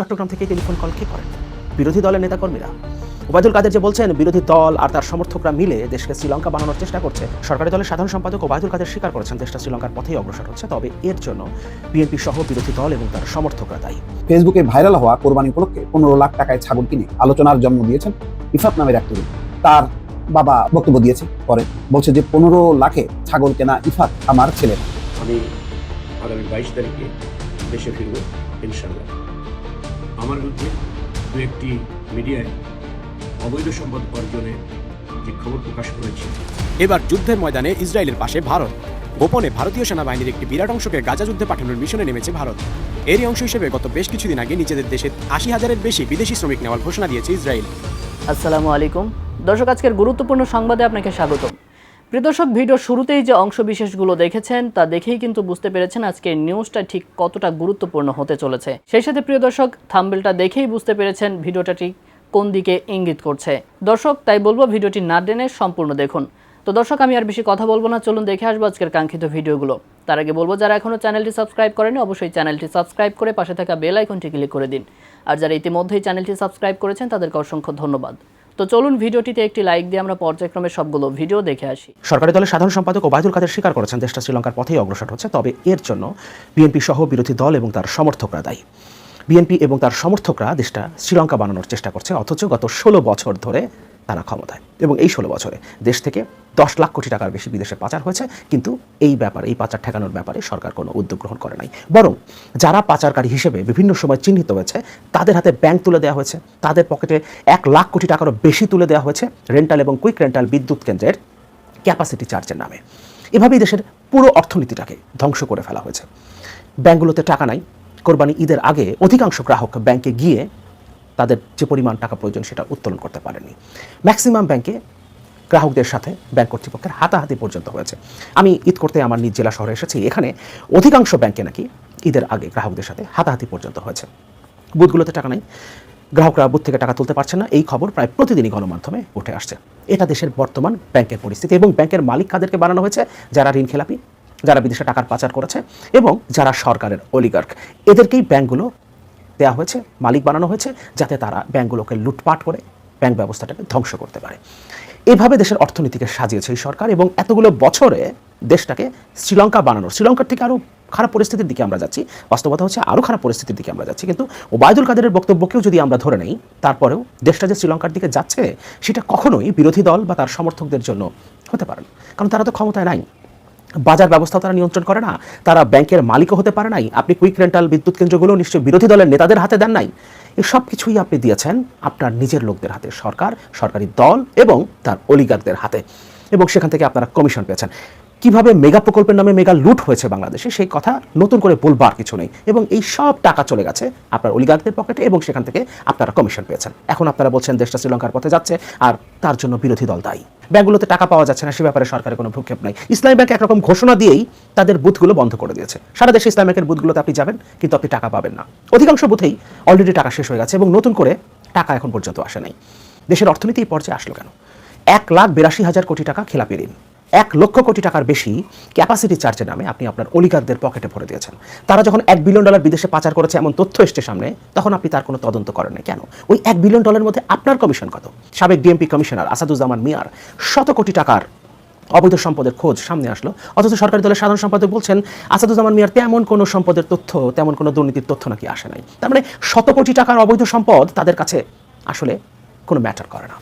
চট্টগ্রাম থেকে telephone call কে করেন? বিরোধী দলের নেতাকর্মীরা। ওবায়দুল কাদের যে বলছেন বিরোধী দল আর তার সমর্থকরা মিলে দেশকে শ্রীলঙ্কা বানানোর চেষ্টা করছে। সরকারি দলের সাধারণ সম্পাদক ওবায়দুল কাদের স্বীকার করেছেন দেশটা শ্রীলঙ্কার পথেই অগ্রসর হচ্ছে তবে এর জন্য বিএনপি সহ বিরোধী দল এবং তার সমর্থকরা দায়ী। ফেসবুকে ভাইরাল হওয়া কোরবানি উপলক্ষে পনেরো লাখ টাকায় ছাগল কিনে আলোচনার জন্ম দিয়েছেন ইফাত নামের এক তরুণ। তার বাবা বক্তব্য দিয়েছে পরে বলছে যে পনেরো লাখে ছাগল কেনা ইফাত আমার ছেলে আমি আগামী বাইশ তারিখে দেশে ফিরব ইনশাল্লাহ আমার বিরুদ্ধে দু একটি মিডিয়ায় অবৈধ সম্পদ অর্জনে যে খবর প্রকাশ করেছে। এবার যুদ্ধের ময়দানে ইসরায়েলের পাশে ভারত। গোপনে ভারতীয় সেনাবাহিনীর একটি বিরাট অংশকে গাজা যুদ্ধে পাঠানোর মিশনে নেমেছে ভারত। এরই অংশ হিসেবে গত বেশ কিছুদিন আগে নিজেদের দেশে আশি হাজারের বেশি বিদেশি শ্রমিক নেওয়ার ঘোষণা দিয়েছে ইসরায়েল। আসসালামু আলাইকুম। দর্শক আজকের গুরুত্বপূর্ণ সংবাদে আপনাকে স্বাগতম। প্রিয় দর্শক ভিডিওর শুরুতেই যে অংশ বিশেষগুলো দেখেছেন, তা দেখেই কিন্তু বুঝতে পেরেছেন আজকের নিউজটা ঠিক কতটা গুরুত্বপূর্ণ হতে চলেছে। সেই সাথে প্রিয় দর্শক থাম্বেলটা দেখেই বুঝতে পেরেছেন ভিডিওটা ঠিক কোন দিকে ইঙ্গিত করছে। দর্শক, তাই বলব ভিডিওটি না টেনে সম্পূর্ণ দেখুন। তো দর্শক, আমি আর বেশি কথা বলব না, চলুন দেখে আসব আজকের কাঙ্ক্ষিত ভিডিওগুলো। তার আগে বলব, যারা এখনও চ্যানেলটি সাবস্ক্রাইব করেনি, অবশ্যই চ্যানেলটি সাবস্ক্রাইব করে পাশে থাকা বেল আইকনটি ক্লিক করে দিন। আর যারা ইতিমধ্যেই চ্যানেলটি সাবস্ক্রাইব করেছেন, তাদেরকে অসংখ্য ধন্যবাদ। তো চলুন ভিডিওটিতে একটি লাইক দিয়ে আমরা পর্যায়ক্রমে সবগুলো ভিডিও দেখে আসি। সরকারি দলের সাধারণ সম্পাদক ওবায়দুল কাদের স্বীকার করেছেন, দেশটা শ্রীলঙ্কার পথেই অগ্রসর হচ্ছে, তবে এর জন্য বিএনপি সহ বিরোধী দল এবং তার সমর্থকরা দায়ী। বিএনপি এবং তার সমর্থকরা দেশটা শ্রীলঙ্কা বানানোর চেষ্টা করছে, অথচ গত ষোলো বছর ধরে তারা ক্ষমতায়। এবং এই ষোলো বছরে দেশ থেকে দশ লাখ কোটি টাকার বেশি বিদেশে পাচার হয়েছে, কিন্তু এই ব্যাপারে, এই পাচার ঠেকানোর ব্যাপারে সরকার কোনো উদ্যোগ গ্রহণ করে নাই। বরং যারা পাচারকারী হিসেবে বিভিন্ন সময় চিহ্নিত হয়েছে, তাদের হাতে ব্যাংক তুলে দেওয়া হয়েছে, তাদের পকেটে এক লাখ কোটি টাকারও বেশি তুলে দেওয়া হয়েছে রেন্টাল এবং কুইক রেন্টাল বিদ্যুৎ কেন্দ্রের ক্যাপাসিটি চার্জের নামে। এভাবেই দেশের পুরো অর্থনীতিটাকে ধ্বংস করে ফেলা হয়েছে। ব্যাংকগুলোতে টাকা নাই। কোরবানি ঈদের আগে অধিকাংশ গ্রাহক ব্যাংকে গিয়ে তাদের যে পরিমাণ টাকা প্রয়োজন সেটা উত্তোলন করতে পারেনি ম্যাক্সিমাম ব্যাংকে গ্রাহকদের সাথে ব্যাংক কর্তৃপক্ষের হাতাহাতি পর্যন্ত হয়েছে। আমি ঈদ করতে আমার নিজ জেলা শহরে এসেছি, এখানে অধিকাংশ ব্যাংকে নাকি ঈদের আগে গ্রাহকদের সাথে হাতাহাতি পর্যন্ত হয়েছে। বুথগুলোতে টাকা নেই। গ্রাহকরা বুথ থেকে টাকা তুলতে পারছে না। এই খবর প্রায় প্রতিদিনই গণমাধ্যমে উঠে আসছে। এটা দেশের বর্তমান ব্যাংকের পরিস্থিতি এবং ব্যাংকের মালিক কাদেরকে বানানো হয়েছে? যারা ঋণ খেলাপি, যারা বিদেশে টাকার পাচার করেছে এবং যারা সরকারের অলিগার্ক এদেরকেই ব্যাংকগুলো দেওয়া হয়েছে, মালিক বানানো হয়েছে, যাতে তারা ব্যাংকগুলোকে লুটপাট করে, ব্যাংক ব্যবস্থাটাকে ধ্বংস করতে পারে। এভাবে দেশের অর্থনীতিকে সাজিয়েছে এই সরকার এবং এতগুলো বছরে দেশটাকে শ্রীলঙ্কা বানানোর শ্রীলঙ্কার থেকে আরও খারাপ পরিস্থিতির দিকে আমরা যাচ্ছি। বাস্তবতা হচ্ছে আরও খারাপ পরিস্থিতির দিকে আমরা যাচ্ছি। কিন্তু ওবায়দুল কাদেরের বক্তব্যকেও যদি আমরা ধরে নেই, তারপরেও দেশটা যে শ্রীলঙ্কার দিকে যাচ্ছে, সেটা কখনোই বিরোধী দল বা তার সমর্থকদের জন্য হতে পারে না। কারণ তারা তো ক্ষমতায় নাই। বাজার ব্যবস্থা তারা নিয়ন্ত্রণ করে না, তারা ব্যাংকের মালিকও হতে পারে নাই, আপনি কুইক রেন্টাল বিদ্যুৎ কেন্দ্রগুলো নিশ্চয়ই বিরোধী দলের নেতাদের হাতে দেন নাই। এসব সব কিছুই আপনি দিয়েছেন আপনার নিজের লোকদের হাতে, সরকার, সরকারি দল এবং তার অলিগারদের হাতে এবং সেখান থেকে আপনারা কমিশন পেয়েছেন। কীভাবে মেগা প্রকল্পের নামে মেগা লুট হয়েছে বাংলাদেশে, সেই কথা নতুন করে বলবার কিছু নেই। এবং এই সব টাকা চলে গেছে আপনার অলিগারদের পকেটে এবং সেখান থেকে আপনারা কমিশন পেয়েছেন। এখন আপনারা বলছেন দেশটা শ্রীলঙ্কার পথে যাচ্ছে আর তার জন্য বিরোধী দল দায়ী। ব্যাংকগুলোতে টাকা পাওয়া যাচ্ছে না, সে ব্যাপারে সরকারের কোনো ভ্রুক্ষেপ নাই। ইসলামী ব্যাংক একরকম ঘোষণা দিয়েই তাদের বুথগুলো বন্ধ করে দিয়েছে। সারা দেশে ইসলামী ব্যাংকের বুথগুলোতে আপনি যাবেন, কিন্তু আপনি টাকা পাবেন না। অধিকাংশ বুথেই অলরেডি টাকা শেষ হয়ে গেছে এবং নতুন করে টাকা এখন পর্যন্ত আসে নাই। দেশের অর্থনীতি এই পর্যায়ে আসলো কেন? এক লাখ বিরাশি হাজার কোটি টাকা খেলাপি ঋণ। এক লক্ষ কোটি টাকার বেশি ক্যাপাসিটি চার্জের নামে আপনি আপনার অলিগারদের পকেটে ভরে দিয়েছেন। তারা যখন এক বিলিয়ন ডলার বিদেশে পাচার করেছে এমন তথ্য এসছে সামনে, তখন আপনি তার কোনো তদন্ত করেন না কেন? ওই এক বিলিয়ন ডলারের মধ্যে আপনার কমিশন কত? সাবেক ডিএমপি কমিশনার আসাদুজ্জামান মিয়ার শত কোটি টাকার অবৈধ সম্পদের খোঁজ সামনে আসলো। অথচ সরকারি দলের সাধারণ সম্পাদক বলছেন, আসাদুজ্জামান মিয়ার তেমন কোনো সম্পদের তথ্য, তেমন কোনো দুর্নীতির তথ্য নাকি আসে নাই। তার মানে শত কোটি টাকার অবৈধ সম্পদ তাদের কাছে আসলে কোনো ম্যাটার করে না।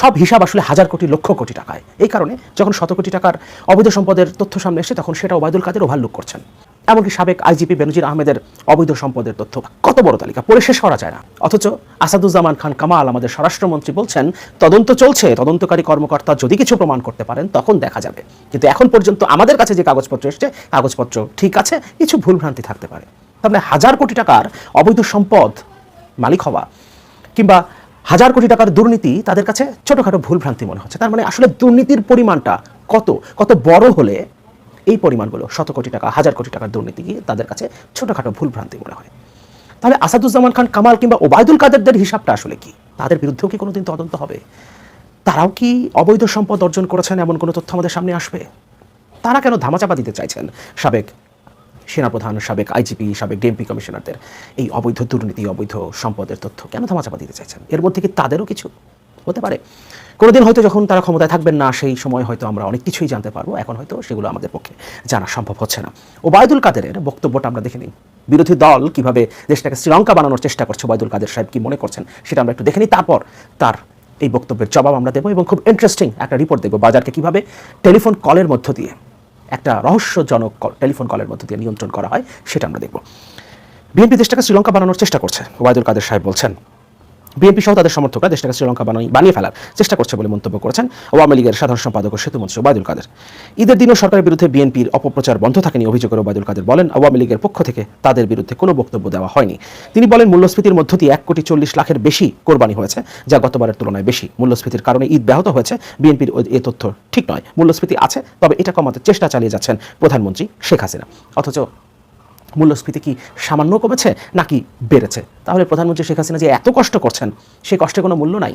সব হিসাব আসলে হাজার কোটি, লক্ষ কোটি টাকায়। এই কারণে যখন শত কোটি টাকার অবৈধ সম্পদের তথ্য সামনে এসে, তখন সেটা ওবায়দুল কাদের ওভারলুক করছেন। এমনকি সাবেক আইজিপি বেনজির আহমেদের অবৈধ সম্পদের তথ্য কত বড় তালিকা? পড়ে শেষ করা যায় না। অথচ আসাদুজ্জামান খান কামাল, আমাদের স্বরাষ্ট্রমন্ত্রী বলছেন, তদন্ত চলছে। তদন্তকারী কর্মকর্তা যদি কিছু প্রমাণ করতে পারেন, তখন দেখা যাবে। কিন্তু এখন পর্যন্ত আমাদের কাছে যে কাগজপত্র এসছে, কাগজপত্র ঠিক আছে, কিছু ভুলভ্রান্তি থাকতে পারে। তাহলে হাজার কোটি টাকার অবৈধ সম্পদ মালিক হওয়া কিংবা হাজার কোটি টাকার দুর্নীতি তাদের কাছে ছোটোখাটো ভুলভ্রান্তি মনে হচ্ছে। তার মানে আসলে দুর্নীতির পরিমাণটা কত? কত বড় হলে এই পরিমাণগুলো, শত কোটি টাকা, হাজার কোটি টাকার দুর্নীতি গিয়ে তাদের কাছে ছোটোখাটো ভুলভ্রান্তি মনে হয়। তাহলে আসাদুজ্জামান খান কামাল কিংবা ওবায়দুল কাদেরদের হিসাবটা আসলে কি? তাদের বিরুদ্ধেও কি কোনোদিন তদন্ত হবে? তারাও কি অবৈধ সম্পদ অর্জন করেছেন এমন কোনো তথ্য আমাদের সামনে আসবে? তারা কেন ধামাচাপা দিতে চাইছেন সাবেক সেনাপ্রধান, সাবেক আইজিপি, সাবেক ডিএমপি কমিশনারদের এই অবৈধ দুর্নীতি, অবৈধ সম্পদের তথ্য কেন ধামাচাপা দিতে চাইছেন? এর মধ্যে কি তাদেরও কিছু হতে পারে? কোনোদিন হয়তো যখন তারা ক্ষমতায় থাকবেন না, সেই সময় হয়তো আমরা অনেক কিছুই জানতে পারব। এখন হয়তো সেগুলো আমাদের পক্ষে জানা সম্ভব হচ্ছে না। ওবায়দুল কাদেরের বক্তব্যটা আমরা দেখে নিই। বিরোধী দল কীভাবে দেশটাকে শ্রীলঙ্কা বানানোর চেষ্টা করছে ওবায়দুল কাদের সাহেব কি মনে করছেন, সেটা আমরা একটু দেখে নিই। তারপর তার এই বক্তব্যের জবাব আমরা দেবো এবং খুব ইন্টারেস্টিং একটা রিপোর্ট দেখব বাজারকে কীভাবে টেলিফোন কলের মধ্য দিয়ে। একটা রহস্যজনক কল- টেলিফোন কলের মধ্য দিয়ে নিয়ন্ত্রণ করা হয়, সেটা আমরা দেখব। বিএনপি দেশটাকে শ্রীলঙ্কা বানানোর চেষ্টা করছে, ওবায়দুল কাদের সাহেব বলছেন। বিএনপি সহ তাদের সমর্থকরা দেশটাকে শ্রীলঙ্কা বানাই- বানিয়ে ফেলার চেষ্টা করছে বলে মন্তব্য করেছেন আওয়ামী লীগের সাধারণ সম্পাদক ও সেতুমন্ত্রী ওবায়দুল কাদের। ঈদের দিনও সরকারের বিরুদ্ধে বিএনপির অপপ্রচার বন্ধ থাকেনি অভিযোগ করে ওবায়দুল কাদের বলেন, আওয়ামী লীগের পক্ষ থেকে তাদের বিরুদ্ধে কোনো বক্তব্য দেওয়া হয়নি। তিনি বলেন, মূল্যস্ফীতির মধ্য দিয়ে এক কোটি চল্লিশ লাখের বেশি কোরবানি হয়েছে, যা গতবারের তুলনায় বেশি। মূল্যস্ফীতির কারণে ঈদ ব্যাহত হয়েছে, বিএনপির এ তথ্য ঠিক নয়। মূল্যস্ফীতি আছে, তবে এটা কমাতে চেষ্টা চালিয়ে যাচ্ছেন প্রধানমন্ত্রী শেখ হাসিনা। অথচ মূল্যস্ফীতি কি সামান্য কমেছে নাকি বেড়েছে? তাহলে প্রধানমন্ত্রী শেখ হাসিনা যে এত কষ্ট করছেন সেই কষ্টে কোনো মূল্য নাই।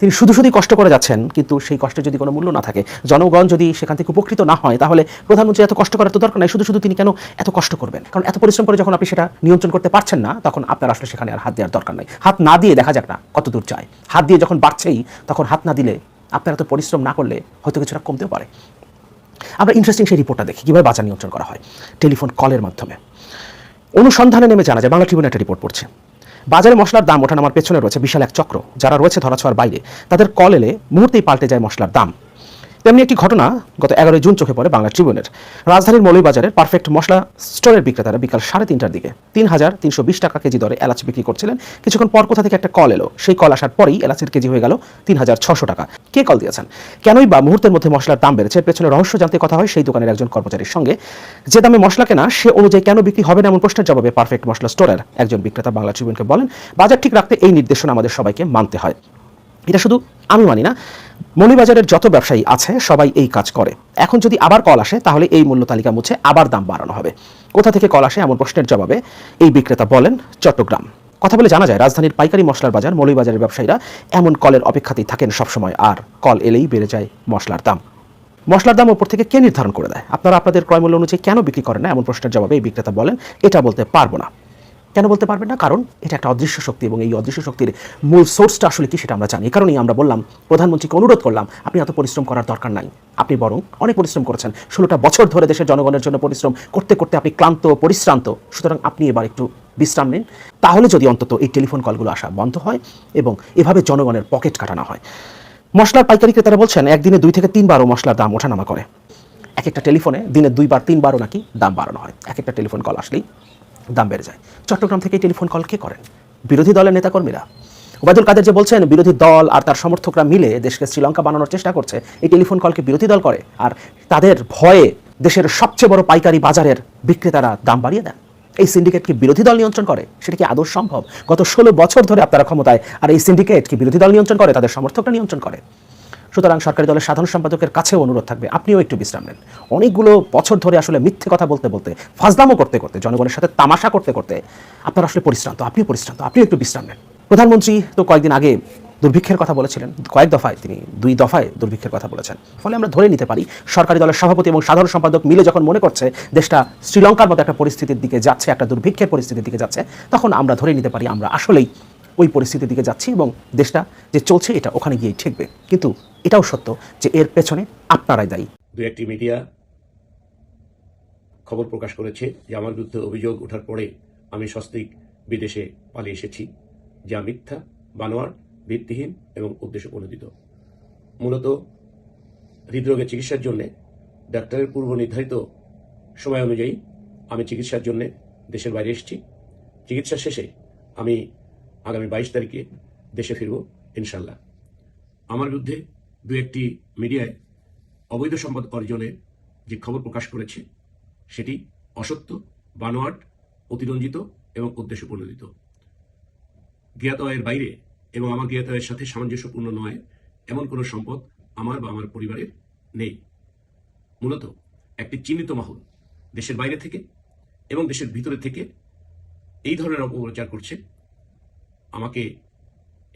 তিনি শুধু শুধুই কষ্ট করে যাচ্ছেন, কিন্তু সেই কষ্টে যদি কোনো মূল্য না থাকে, জনগণ যদি সেখান থেকে উপকৃত না হয়, তাহলে প্রধানমন্ত্রী এত কষ্ট করার তো দরকার নাই, শুধু শুধু তিনি কেন এত কষ্ট করবেন? কারণ এত পরিশ্রম করে যখন আপনি সেটা নিয়ন্ত্রণ করতে পারছেন না, তখন আপনার আসলে সেখানে আর হাত দেওয়ার দরকার নাই। হাত না দিয়ে দেখা যাক না কত দূর যায়। হাত দিয়ে যখন বাড়ছেই, তখন হাত না দিলে আপনার এত পরিশ্রম না করলে হয়তো কিছুটা কমতেও পারে। আমরা ইন্টারেস্টিং সেই রিপোর্টটা দেখি, কীভাবে বাজার নিয়ন্ত্রণ করা হয়। টেলিফোন কলের মাধ্যমে। অনুসন্ধানে নেমে জানা যায়, বাংলা ট্রিবিউন একটা রিপোর্ট পড়ছে। বাজারে মশলার দাম ওঠানামার পেছনে রয়েছে বিশাল এক চক্র। যারা রয়েছে ধরাছোঁয়ার বাইরে, তাদের কল এলে মুহূর্তেই পাল্টে যায় মশলার দাম। তেমনি একটি ঘটনা গত এগারোই জুন চোখে পড়ে বাংলা ট্রিবিউনের। রাজধানীর মৌলভীবাজারের পারফেক্ট মশলা স্টোরের বিক্রেতারা বিকাল সাড়ে তিনটার দিকে তিন হাজার তিনশো বিশ টাকা কেজি দরে এলাচ বিক্রি করছিলেন। কিছুক্ষণ পর কোথা থেকে একটা কল এলো, সেই কল আসার পরেই এলাচের কেজি হয়ে গেল তিন হাজার ছশো টাকা। কে কল দিয়েছেন? কেনই বা মুহূর্তের মধ্যে মশলার দাম বেড়েছে? পেছনে রহস্য জানতে কথা হয় সেই দোকানের একজন কর্মচারীর সঙ্গে। যে দামে মশলা কেনা, সে অনুযায়ী কেন বিক্রি হবে না এমন প্রশ্নের জবাবে পারফেক্ট মশলা স্টোরের একজন বিক্রেতা বাংলা ট্রিবিউনকে বলেন, বাজার ঠিক রাখতে এই নির্দেশনা আমাদের সবাইকে মানতে হয়। এটা শুধু আমি মানি না মৌলিবাজারের যত ব্যবসায়ী আছে, সবাই এই কাজ করে। এখন যদি আবার কল আসে, তাহলে এই মূল্য তালিকা মুছে আবার দাম বাড়ানো হবে। কোথা থেকে কল আসে এমন প্রশ্নের জবাবে এই বিক্রেতা বলেন চট্টগ্রাম। কথা বলে জানা যায়, রাজধানীর পাইকারি মশলার বাজার মৌলিবাজারের ব্যবসায়ীরা এমন কলের অপেক্ষাতেই থাকেন সবসময়, আর কল এলেই বেড়ে যায় মশলার দাম। মশলার দাম ওপর থেকে কে নির্ধারণ করে দেয়? আপনারা আপনাদের ক্রয় মূল্য অনুযায়ী কেন বিক্রি করেন না? এমন প্রশ্নের জবাবে এই বিক্রেতা বলেন, এটা বলতে পারব না। কেন বলতে পারবেন না? কারণ এটা একটা অদৃশ্য শক্তি এবং এই অদৃশ্য শক্তির মূল সোর্সটা আসলে কি সেটা আমরা জানি। কারণেই আমরা বললাম, প্রধানমন্ত্রীকে অনুরোধ করলাম, আপনি এত পরিশ্রম করার দরকার নাই। আপনি বরং অনেক পরিশ্রম করেছেন। ষোলোটা বছর ধরে দেশের জনগণের জন্য পরিশ্রম করতে করতে আপনি ক্লান্ত পরিশ্রান্ত। সুতরাং আপনি এবার একটু বিশ্রাম নিন। তাহলে যদি অন্তত এই টেলিফোন কলগুলো আসা বন্ধ হয় এবং এভাবে জনগণের পকেট কাটানো হয়। মশলার পাইকারি ক্রেতারা বলছেন, একদিনে দুই থেকে তিনবারও মশলার দাম ওঠানামা করে। এক একটা টেলিফোনে দিনে দুইবার, তিনবারও নাকি দাম বাড়ানো হয়। এক একটা টেলিফোন কল আসলেই দাম বেড়ে যায়। চট্টগ্রাম থেকে টেলিফোন কল কে করেন? বিরোধী দলের নেতাকর্মীরা। ওবায়দুল কাদের যে বলছেন, বিরোধী দল আর তার সমর্থকরা মিলে দেশকে শ্রীলঙ্কা বানানোর চেষ্টা করছে, এই টেলিফোন কলকে বিরোধী দল করে। আর তাদের ভয়ে দেশের সবচেয়ে বড় পাইকারি বাজারের বিক্রেতারা দাম বাড়িয়ে দেন। এই সিন্ডিকেটকে বিরোধী দল নিয়ন্ত্রণ করে? সেটা কি আদৌ সম্ভব? গত ষোলো বছর ধরে আপনারা ক্ষমতায়, আর এই সিন্ডিকেট কি বিরোধী দল নিয়ন্ত্রণ করে? তাদের সমর্থকরা নিয়ন্ত্রণ করে। সুতরাং সরকারি দলের সাধারণ সম্পাদকের কাছেও অনুরোধ থাকবে। আপনিও একটু বিশ্রাম নেন। অনেকগুলো বছর ধরে আসলে মিথ্যে কথা বলতে বলতে, ফাজলামো করতে করতে, জনগণের সাথে তামাশা করতে করতে আপনার আসলে পরিশ্রান্ত, আপনিও পরিশ্রান্ত, আপনিও একটু বিশ্রাম নেন। প্রধানমন্ত্রী তো কয়েকদিন আগে দুর্ভিক্ষের কথা বলেছিলেন, কয়েক দফায় তিনি, দুই দফায় দুর্ভিক্ষের কথা বলেছেন। ফলে আমরা ধরে নিতে পারি, সরকারি দলের সভাপতি এবং সাধারণ সম্পাদক মিলে যখন মনে করছে দেশটা শ্রীলঙ্কার মতো একটা পরিস্থিতির দিকে যাচ্ছে, একটা দুর্ভিক্ষের পরিস্থিতির দিকে যাচ্ছে, তখন আমরা ধরে নিতে পারি, আমরা আসলেই ওই পরিস্থিতির দিকে যাচ্ছি এবং দেশটা যে চলছে এটা ওখানে গিয়েই ঠেকবে। কিন্তু এটাও সত্য যে এর পেছনে আপনারাই দায়ী। দু একটি মিডিয়া খবর প্রকাশ করেছে যে আমার বিরুদ্ধে অভিযোগ ওঠার পরে আমি সস্তিক বিদেশে পালিয়ে এসেছি, যা মিথ্যা বানোয়ার ভিত্তিহীন এবং উদ্দেশ্য প্রণোদিত মূলত হৃদরোগের চিকিৎসার জন্য ডাক্তারের পূর্ব নির্ধারিত সময় অনুযায়ী আমি চিকিৎসার জন্য দেশের বাইরে এসেছি। চিকিৎসা শেষে আমি আগামী বাইশ তারিখে দেশে ফিরব, ইনশাল্লাহ। আমার বিরুদ্ধে দু একটি মিডিয়ায় অবৈধ সম্পদ অর্জনের যে খবর প্রকাশ করেছে, সেটি অসত্য, বানোয়াট, অতিরঞ্জিত এবং উদ্দেশ্য প্রণোদিত জ্ঞাত আয়ের বাইরে এবং আমার জ্ঞাত আয়ের সাথে সামঞ্জস্যপূর্ণ নয়, এমন কোনো সম্পদ আমার বা আমার পরিবারের নেই। মূলত একটি চিহ্নিত মহল দেশের বাইরে থেকে এবং দেশের ভিতরে থেকে এই ধরনের অপপ্রচার করছে আমাকে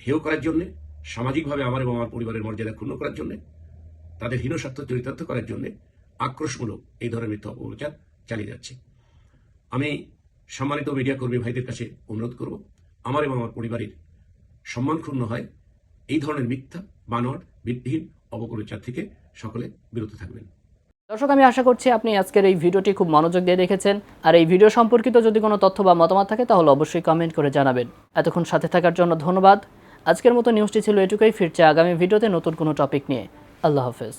হেয় করার জন্যে, সামাজিকভাবে আমার এবং আমার পরিবারের মর্যাদা ক্ষুণ্ণ করার জন্যে, তাদের হীন স্বার্থ চরিতার্থ করার জন্য আক্রোশমূলক এই ধরনের মিথ্যা অপপ্রচার চালিয়ে যাচ্ছে। আমি সম্মানিত মিডিয়া কর্মী ভাইদের কাছে অনুরোধ করব, আমার এবং আমার পরিবারের সম্মান ক্ষুণ্ণ হয়, এই ধরনের মিথ্যা, বানোয়াট, ভিত্তিহীন অপপ্রচার থেকে সকলে বিরত থাকবেন। দর্শক, আমি আশা করছি আপনি আজকের এই ভিডিওটি খুব মনোযোগ দিয়ে দেখেছেন। আর এই ভিডিও সম্পর্কিত যদি কোনো তথ্য বা মতামত থাকে, তাহলে অবশ্যই কমেন্ট করে জানাবেন। এতক্ষণ সাথে থাকার জন্য ধন্যবাদ। আজকের মতো নিউজটি ছিল এটুকুই। ফিরছে আগামী ভিডিওতে নতুন কোনো টপিক নিয়ে। আল্লাহ হাফেজ।